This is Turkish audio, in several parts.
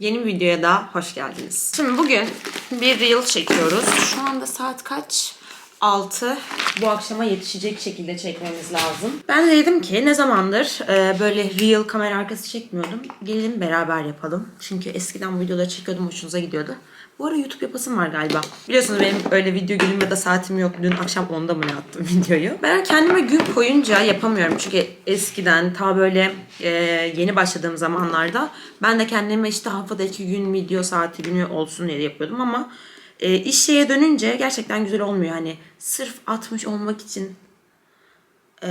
Yeni bir videoya da hoş geldiniz. Şimdi bugün bir reel çekiyoruz. Şu anda saat kaç? 6. Bu akşama yetişecek şekilde çekmemiz lazım. Ben de dedim ki ne zamandır e, böyle reel kamera arkası çekmiyordum. Gelin beraber yapalım. Çünkü eskiden bu videoları çekiyordum hoşunuza gidiyordu. Bu ara YouTube yapasım var galiba. Biliyorsunuz benim öyle video günüm ya da saatim yok. Dün akşam 10'da mı ne attım videoyu. Ben kendime gün koyunca yapamıyorum. Çünkü eskiden ta böyle e, yeni başladığım zamanlarda ben de kendime işte haftada iki gün video saati günü olsun diye yapıyordum ama e, iş şeye dönünce gerçekten güzel olmuyor. Hani sırf atmış olmak için e,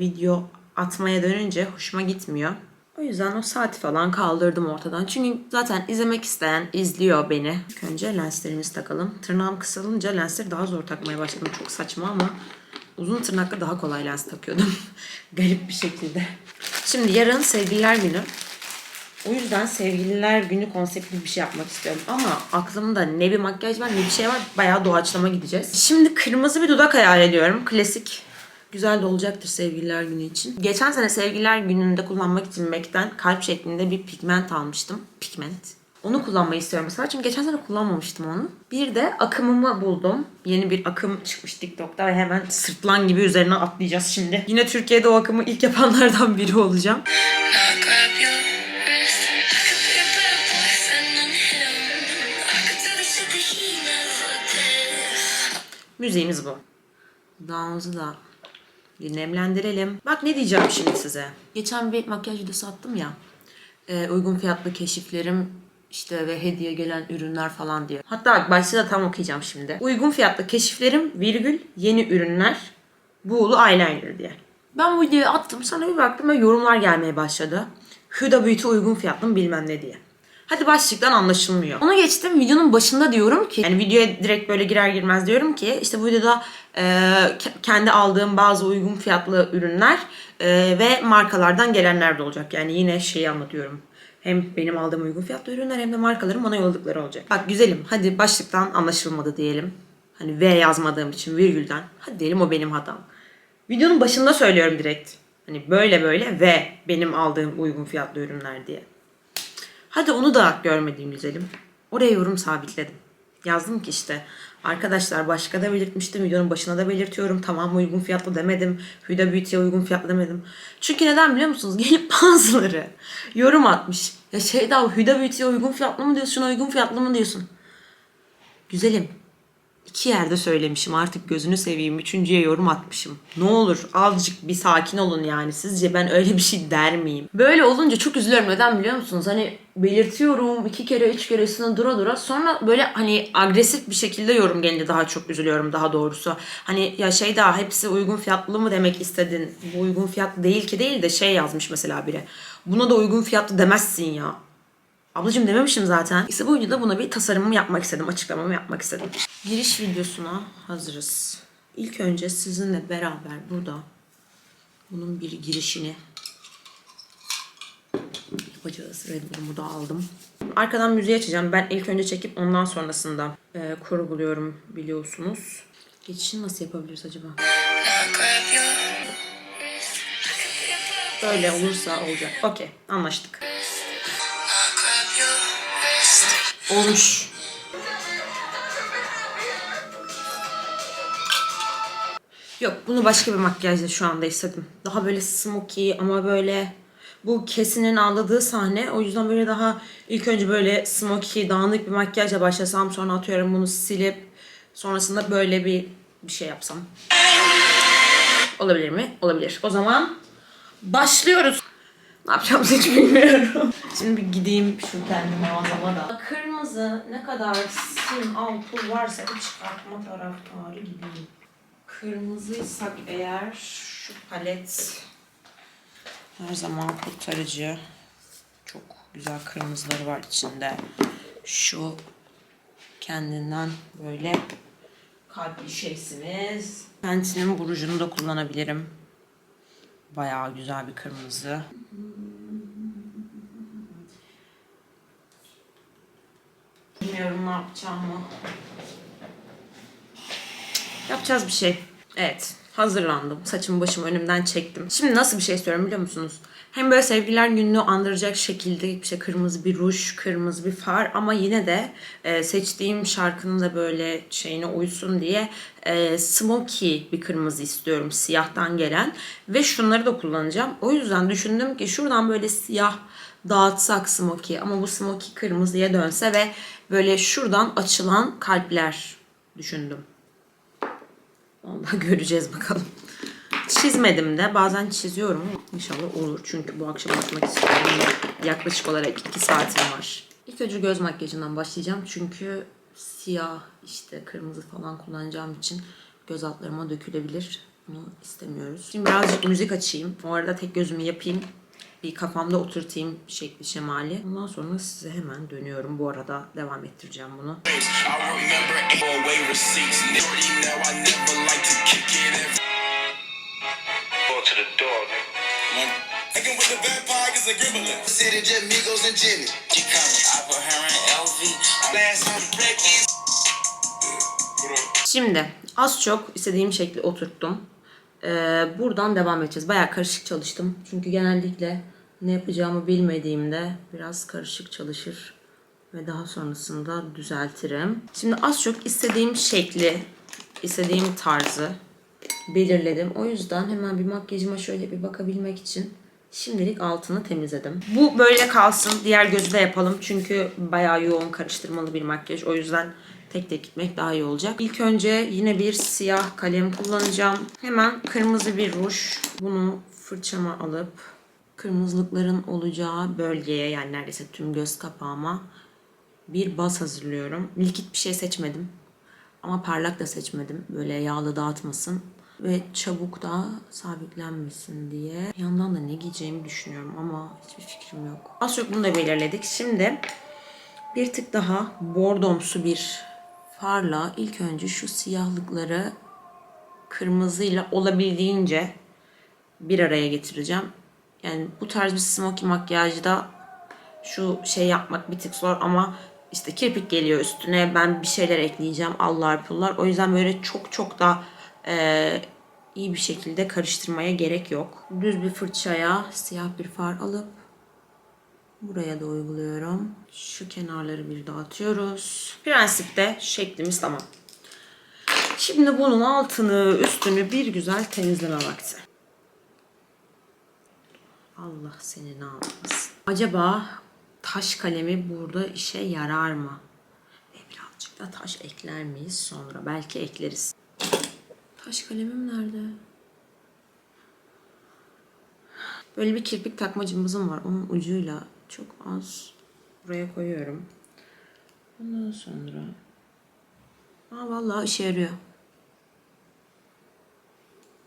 video atmaya dönünce hoşuma gitmiyor. O yüzden o saati falan kaldırdım ortadan. Çünkü zaten izlemek isteyen izliyor beni. İlk önce lenslerimizi takalım. Tırnağım kısalınca lensleri daha zor takmaya başladım. Çok saçma ama uzun tırnakla daha kolay lens takıyordum. Garip bir şekilde. Şimdi yarın sevgililer günü. O yüzden sevgililer günü konseptli bir şey yapmak istiyorum. Ama aklımda ne bir makyaj var ne bir şey var. Bayağı doğaçlama gideceğiz. Şimdi kırmızı bir dudak hayal ediyorum. Klasik. Güzel de olacaktır sevgililer günü için. Geçen sene sevgililer gününde kullanmak için MAC'ten kalp şeklinde bir pigment almıştım. Pigment. Onu kullanmayı istiyorum mesela. Çünkü geçen sene kullanmamıştım onu. Bir de akımımı buldum. Yeni bir akım çıkmış TikTok'ta ve hemen sırtlan gibi üzerine atlayacağız şimdi. Yine Türkiye'de o akımı ilk yapanlardan biri olacağım. Müziğimiz bu. Dudağımızı da bir nemlendirelim. Bak ne diyeceğim şimdi size. Geçen bir makyaj videosu attım ya. Ee, uygun fiyatlı keşiflerim işte ve hediye gelen ürünler falan diye. Hatta başta da tam okuyacağım şimdi. Uygun fiyatlı keşiflerim virgül yeni ürünler buğulu eyeliner diye. Ben bu videoyu attım sonra bir baktım ve yorumlar gelmeye başladı. Huda Beauty uygun fiyatlı mı bilmem ne diye. Hadi başlıktan anlaşılmıyor. Onu geçtim videonun başında diyorum ki yani videoya direkt böyle girer girmez diyorum ki işte bu videoda e, ke- kendi aldığım bazı uygun fiyatlı ürünler e, ve markalardan gelenler de olacak. Yani yine şeyi anlatıyorum. Hem benim aldığım uygun fiyatlı ürünler hem de markaların bana yolladıkları olacak. Bak güzelim hadi başlıktan anlaşılmadı diyelim. Hani V yazmadığım için virgülden. Hadi diyelim o benim hatam. Videonun başında söylüyorum direkt. Hani böyle böyle ve benim aldığım uygun fiyatlı ürünler diye. Hadi onu da görmediğim güzelim. Oraya yorum sabitledim. Yazdım ki işte arkadaşlar başka da belirtmiştim. Videonun başına da belirtiyorum. Tamam uygun fiyatlı demedim. Huda Beauty'ye uygun fiyatlı demedim. Çünkü neden biliyor musunuz? Gelip bazıları yorum atmış. Ya şey daha Huda Beauty'ye uygun fiyatlı mı diyorsun, uygun fiyatlı mı diyorsun? Güzelim. İki yerde söylemişim artık gözünü seveyim. Üçüncüye yorum atmışım. Ne olur azıcık bir sakin olun yani. Sizce ben öyle bir şey der miyim? Böyle olunca çok üzülüyorum. Neden biliyor musunuz? Hani belirtiyorum iki kere üç kere üstüne dura dura. Sonra böyle hani agresif bir şekilde yorum gelince daha çok üzülüyorum daha doğrusu. Hani ya şey daha hepsi uygun fiyatlı mı demek istedin? Bu uygun fiyatlı değil ki değil de şey yazmış mesela biri. Buna da uygun fiyatlı demezsin ya. Ablacığım dememişim zaten. İşte bu videoda buna bir tasarımımı yapmak istedim. Açıklamamı yapmak istedim. Giriş videosuna hazırız. İlk önce sizinle beraber burada bunun bir girişini yapacağız. Red Bull'umu burada aldım. Arkadan müziği açacağım. Ben ilk önce çekip ondan sonrasında e, kurguluyorum biliyorsunuz. Geçişini nasıl yapabiliriz acaba? Böyle olursa olacak. Okey anlaştık. Olmuş. Yok bunu başka bir makyajla şu anda istedim. Daha böyle smoky ama böyle bu kesinin anladığı sahne. O yüzden böyle daha ilk önce böyle smoky dağınık bir makyajla başlasam sonra atıyorum bunu silip sonrasında böyle bir bir şey yapsam. Olabilir mi? Olabilir. O zaman başlıyoruz. Ne yapacağımızı hiç bilmiyorum. Şimdi bir gideyim şu kendi mağazama da. Kırmızı ne kadar sim ampul varsa bir çıkartma taraftarı gideyim. Kırmızıysak eğer şu palet her zaman kurtarıcı. Çok güzel kırmızıları var içinde. Şu kendinden böyle kalpli şeysiniz. Penti'nin bu rujunu da kullanabilirim. Bayağı güzel bir kırmızı. Bilmiyorum ne yapacağımı. Yapacağız bir şey. Evet. Hazırlandım. Saçımı başımı önümden çektim. Şimdi nasıl bir şey istiyorum biliyor musunuz? Hem böyle sevgililer gününü andıracak şekilde işte kırmızı bir ruj, kırmızı bir far ama yine de e, seçtiğim şarkının da böyle şeyine uysun diye e, smoky bir kırmızı istiyorum siyahtan gelen ve şunları da kullanacağım. O yüzden düşündüm ki şuradan böyle siyah dağıtsak smoky ama bu smoky kırmızıya dönse ve böyle şuradan açılan kalpler düşündüm. Vallahi göreceğiz bakalım. Çizmedim de bazen çiziyorum. İnşallah olur çünkü bu akşam açmak istiyorum. Yaklaşık olarak 2 saatim var. İlk önce göz makyajından başlayacağım çünkü siyah işte kırmızı falan kullanacağım için göz altlarıma dökülebilir. Bunu istemiyoruz. Şimdi birazcık müzik açayım. O arada tek gözümü yapayım. Bir kafamda oturtayım şekli şemali. Ondan sonra size hemen dönüyorum. Bu arada devam ettireceğim bunu. Şimdi az çok istediğim şekli oturttum. Ee, buradan devam edeceğiz. Bayağı karışık çalıştım. Çünkü genellikle ne yapacağımı bilmediğimde biraz karışık çalışır ve daha sonrasında düzeltirim. Şimdi az çok istediğim şekli, istediğim tarzı belirledim. O yüzden hemen bir makyajıma şöyle bir bakabilmek için şimdilik altını temizledim. Bu böyle kalsın. Diğer gözü de yapalım. Çünkü bayağı yoğun karıştırmalı bir makyaj. O yüzden tek tek gitmek daha iyi olacak. İlk önce yine bir siyah kalem kullanacağım. Hemen kırmızı bir ruj. Bunu fırçama alıp kırmızılıkların olacağı bölgeye yani neredeyse tüm göz kapağıma bir baz hazırlıyorum. Likit bir şey seçmedim. Ama parlak da seçmedim. Böyle yağlı dağıtmasın. Ve çabuk da sabitlenmesin diye. Bir yandan da ne giyeceğimi düşünüyorum ama hiçbir fikrim yok. Az çok bunu da belirledik. Şimdi bir tık daha bordomsu bir farla ilk önce şu siyahlıkları kırmızıyla olabildiğince bir araya getireceğim. Yani bu tarz bir smoky makyajda şu şey yapmak bir tık zor ama işte kirpik geliyor üstüne ben bir şeyler ekleyeceğim allar pullar. O yüzden böyle çok çok da e, iyi bir şekilde karıştırmaya gerek yok. Düz bir fırçaya siyah bir far alıp buraya da uyguluyorum. Şu kenarları bir dağıtıyoruz. Prensipte şeklimiz tamam. Şimdi bunun altını üstünü bir güzel temizleme vakti. Allah seni ne yapmasın. Acaba taş kalemi burada işe yarar mı? Ve birazcık da taş ekler miyiz sonra? Belki ekleriz. Taş kalemim nerede? Böyle bir kirpik takma cımbızım var. Onun ucuyla çok az buraya koyuyorum. Ondan sonra... Aa vallahi işe yarıyor.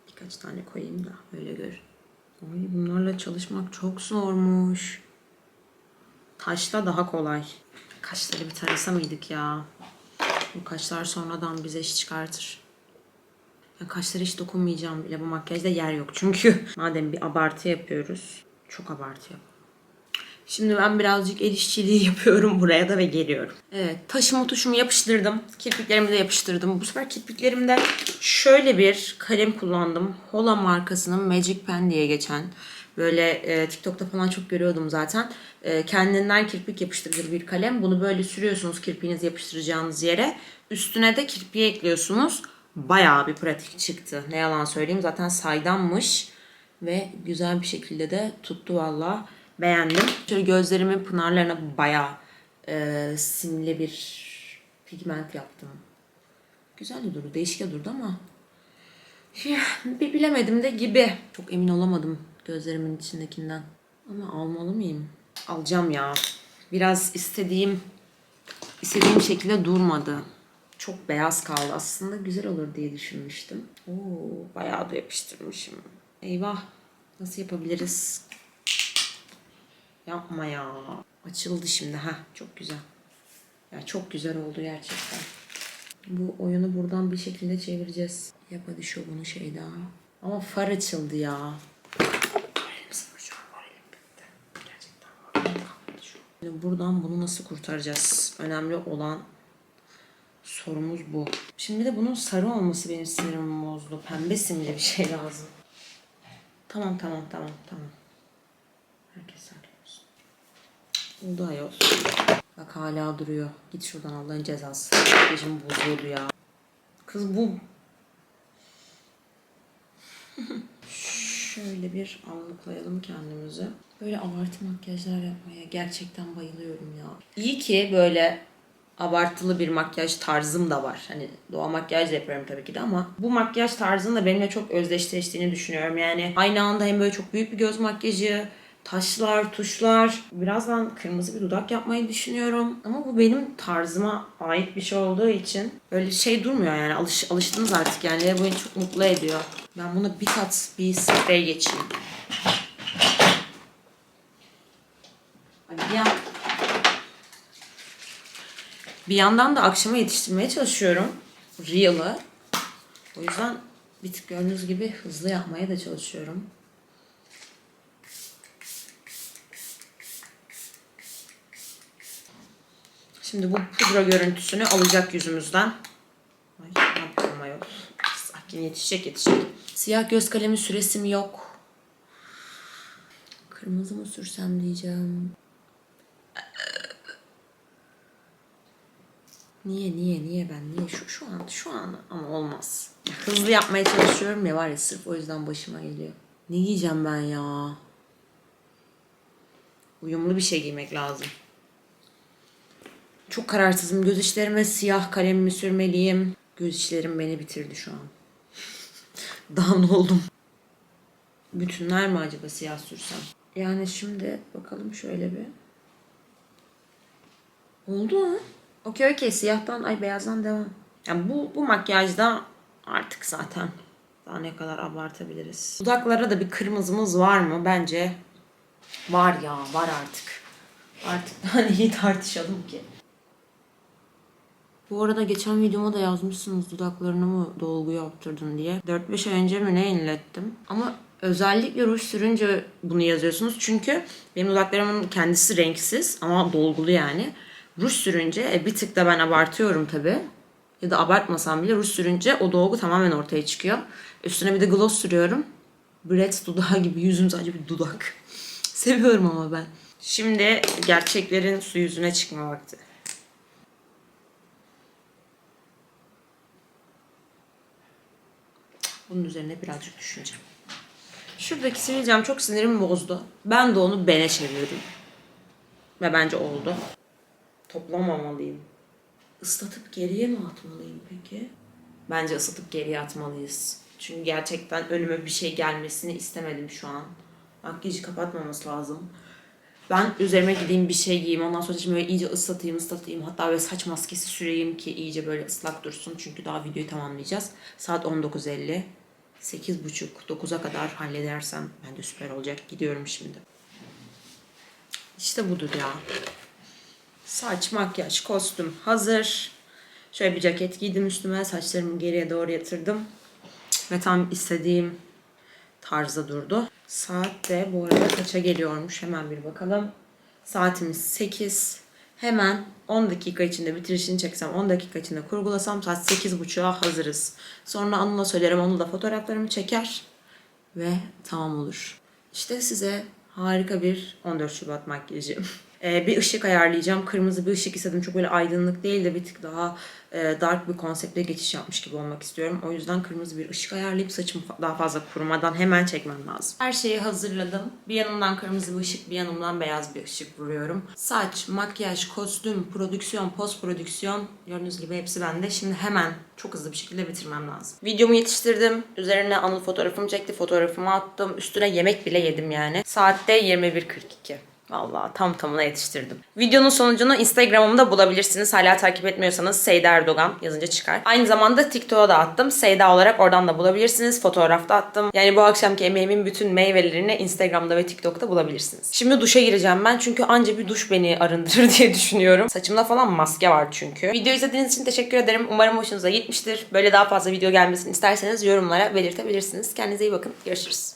Birkaç tane koyayım da öyle gör. Ay bunlarla çalışmak çok zormuş. Taşla daha kolay. Kaşları bir tarasa mıydık ya? Bu kaşlar sonradan bize iş çıkartır. Ya kaşlara hiç dokunmayacağım bile. Bu makyajda yer yok. Çünkü madem bir abartı yapıyoruz. Çok abartı yap. Şimdi ben birazcık el işçiliği yapıyorum buraya da ve geliyorum. Evet taşımı tuşumu yapıştırdım. Kirpiklerimi de yapıştırdım. Bu sefer kirpiklerimde şöyle bir kalem kullandım. Hola markasının Magic Pen diye geçen. Böyle e, TikTok'ta falan çok görüyordum zaten. E, kendinden kirpik yapıştırıcı bir kalem. Bunu böyle sürüyorsunuz kirpiğinizi yapıştıracağınız yere. Üstüne de kirpiği ekliyorsunuz. Bayağı bir pratik çıktı. Ne yalan söyleyeyim. Zaten saydammış. Ve güzel bir şekilde de tuttu valla. Beğendim. Şöyle gözlerimin pınarlarına bayağı e, simli bir pigment yaptım. Güzel de durdu. Değişik de durdu ama bir bilemedim de gibi. Çok emin olamadım gözlerimin içindekinden. Ama almalı mıyım? Alacağım ya. Biraz istediğim istediğim şekilde durmadı. Çok beyaz kaldı. Aslında güzel olur diye düşünmüştüm. Oo, bayağı da yapıştırmışım. Eyvah. Nasıl yapabiliriz? Yapma ya. Açıldı şimdi. ha Çok güzel. Ya çok güzel oldu gerçekten. Bu oyunu buradan bir şekilde çevireceğiz. Yap hadi şovunu şey daha. Ama far açıldı ya. Şu şu. Şimdi buradan bunu nasıl kurtaracağız? Önemli olan Sorumuz bu. Şimdi de bunun sarı olması benim sinirimi bozdu. Pembe simli bir şey lazım. Tamam tamam tamam tamam. Herkes sarı olsun. Oldu ayol. Bak hala duruyor. Git şuradan Allah'ın cezası. Makyajım bozuyordu ya. Kız bu Şöyle bir anlıklayalım kendimizi. Böyle abartı makyajlar yapmaya gerçekten bayılıyorum ya. İyi ki böyle abartılı bir makyaj tarzım da var. Hani doğa makyaj da yapıyorum tabii ki de ama bu makyaj tarzının da benimle çok özdeşleştiğini düşünüyorum. Yani aynı anda hem böyle çok büyük bir göz makyajı, taşlar, tuşlar. Birazdan kırmızı bir dudak yapmayı düşünüyorum. Ama bu benim tarzıma ait bir şey olduğu için öyle şey durmuyor yani. Alış, alıştınız artık yani. Bu beni çok mutlu ediyor. Ben buna bir kat bir sprey geçeyim. Bir. Bir yandan da akşama yetiştirmeye çalışıyorum. Real'ı. O yüzden bir tık gördüğünüz gibi hızlı yapmaya da çalışıyorum. Şimdi bu pudra görüntüsünü alacak yüzümüzden. Ay ne yapıyorum ayol. Sakin yetişecek yetişecek. Siyah göz kalemi süresim yok. Kırmızı mı sürsem diyeceğim. Niye niye niye ben niye şu şu an şu an ama olmaz. Hızlı yapmaya çalışıyorum ya var ya sırf o yüzden başıma geliyor. Ne giyeceğim ben ya? Uyumlu bir şey giymek lazım. Çok kararsızım. Göz içlerime siyah kalemimi sürmeliyim. Göz içlerim beni bitirdi şu an. Down oldum. Bütünler mi acaba siyah sürsem? Yani şimdi bakalım şöyle bir. Oldu mu? Okey okey siyahtan ay beyazdan devam. Yani bu, bu makyajda artık zaten daha ne kadar abartabiliriz. Dudaklara da bir kırmızımız var mı? Bence var ya var artık. Artık daha neyi tartışalım ki? Bu arada geçen videoma da yazmışsınız dudaklarını mı dolgu yaptırdın diye. 4-5 ay önce mi ne yenilettim. Ama özellikle ruj sürünce bunu yazıyorsunuz. Çünkü benim dudaklarımın kendisi renksiz ama dolgulu yani. Ruj sürünce e, bir tık da ben abartıyorum tabi. Ya da abartmasam bile ruj sürünce o dolgu tamamen ortaya çıkıyor. Üstüne bir de gloss sürüyorum. Brett dudağı gibi yüzüm sadece bir dudak. Seviyorum ama ben. Şimdi gerçeklerin su yüzüne çıkma vakti. Bunun üzerine birazcık düşüneceğim. Şuradaki sivilcem çok sinirimi bozdu. Ben de onu bene çevirdim. Ve bence oldu. Toplamamalıyım. Islatıp geriye mi atmalıyım peki? Bence ıslatıp geriye atmalıyız. Çünkü gerçekten önüme bir şey gelmesini istemedim şu an. Makyajı kapatmaması lazım. Ben üzerime gideyim bir şey giyeyim. Ondan sonra şimdi böyle iyice ıslatayım ıslatayım. Hatta böyle saç maskesi süreyim ki iyice böyle ıslak dursun. Çünkü daha videoyu tamamlayacağız. Saat 19.50. 8.30 9'a kadar halledersem ben de süper olacak. Gidiyorum şimdi. İşte budur ya. Saç, makyaj, kostüm hazır. Şöyle bir ceket giydim üstüme. Saçlarımı geriye doğru yatırdım. Ve tam istediğim tarzda durdu. Saat de bu arada kaça geliyormuş hemen bir bakalım. Saatimiz 8. Hemen 10 dakika içinde bitirişini çeksem 10 dakika içinde kurgulasam saat 8.30'a hazırız. Sonra Anıl'a söylerim Anıl da fotoğraflarımı çeker ve tamam olur. İşte size harika bir 14 Şubat makyajı. Ee, bir ışık ayarlayacağım. Kırmızı bir ışık istedim. Çok böyle aydınlık değil de bir tık daha e, dark bir konseptle geçiş yapmış gibi olmak istiyorum. O yüzden kırmızı bir ışık ayarlayıp saçımı daha fazla kurumadan hemen çekmem lazım. Her şeyi hazırladım. Bir yanımdan kırmızı bir ışık, bir yanımdan beyaz bir ışık vuruyorum. Saç, makyaj, kostüm, prodüksiyon, post prodüksiyon gördüğünüz gibi hepsi bende. Şimdi hemen çok hızlı bir şekilde bitirmem lazım. Videomu yetiştirdim. Üzerine Anıl fotoğrafımı çekti. Fotoğrafımı attım. Üstüne yemek bile yedim yani. Saatte 21.42. Vallahi tam tamına yetiştirdim. Videonun sonucunu Instagram'ımda bulabilirsiniz. Hala takip etmiyorsanız Seyda Erdoğan yazınca çıkar. Aynı zamanda TikTok'a da attım. Seyda olarak oradan da bulabilirsiniz. Fotoğrafta attım. Yani bu akşamki emeğimin bütün meyvelerini Instagram'da ve TikTok'ta bulabilirsiniz. Şimdi duşa gireceğim ben çünkü anca bir duş beni arındırır diye düşünüyorum. Saçımda falan maske var çünkü. Video izlediğiniz için teşekkür ederim. Umarım hoşunuza gitmiştir. Böyle daha fazla video gelmesini isterseniz yorumlara belirtebilirsiniz. Kendinize iyi bakın. Görüşürüz.